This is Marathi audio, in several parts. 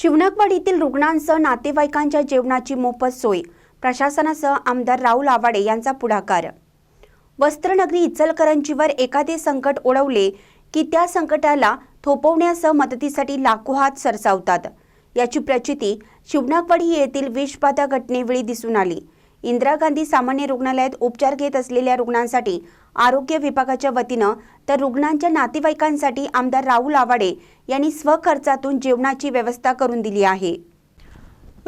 शिवणकवाडीतील रुग्णांसह नातेवाईकांच्या जेवणाची मोफत सोय. प्रशासनासह आमदार राहुल आवाडे यांचा पुढाकार. वस्त्रनगरी इचलकरंजीवर एखादे संकट ओढवले की त्या संकटाला थोपवण्यासह मदतीसाठी लाखो हात सरसावतात. याची प्रचिती शिवनाकवाडी येथील विषबाधा घटनेवेळी दिसून आली. इंदिरा गांधी सामान्य रुग्णालयात उपचार घेत असलेल्या रुग्णांसाठी आरोग्य विभागाच्या वतीनं तर रुग्णांच्या नातेवाईकांसाठी आमदार राहुल आवाडे यांनी स्वखर्चातून जेवणाची व्यवस्था करून दिली आहे.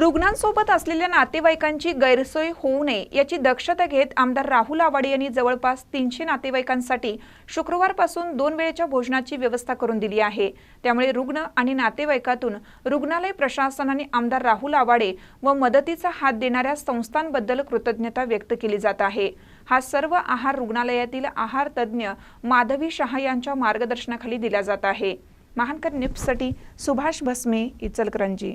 रुग्णांसोबत असलेल्या नातेवाईकांची गैरसोय होऊ नये याची दक्षता घेत आमदार राहुल आवाडे यांनी जवळपास तीनशे नातेवाईकांसाठी शुक्रवारपासून दोन वेळेच्या भोजनाची व्यवस्था करून दिली आहे. त्यामुळे रुग्ण आणि नातेवाईकातून रुग्णालय प्रशासनाने आमदार राहुल आवाडे व मदतीचा हात देणाऱ्या संस्थांबद्दल कृतज्ञता व्यक्त केली जात आहे. हा सर्व आहार रुग्णालयातील आहार तज्ज्ञ माधवी शहा यांच्या मार्गदर्शनाखाली दिला जात आहे. महानकर निप्ससाठी सुभाष भस्मे इचलकरंजी.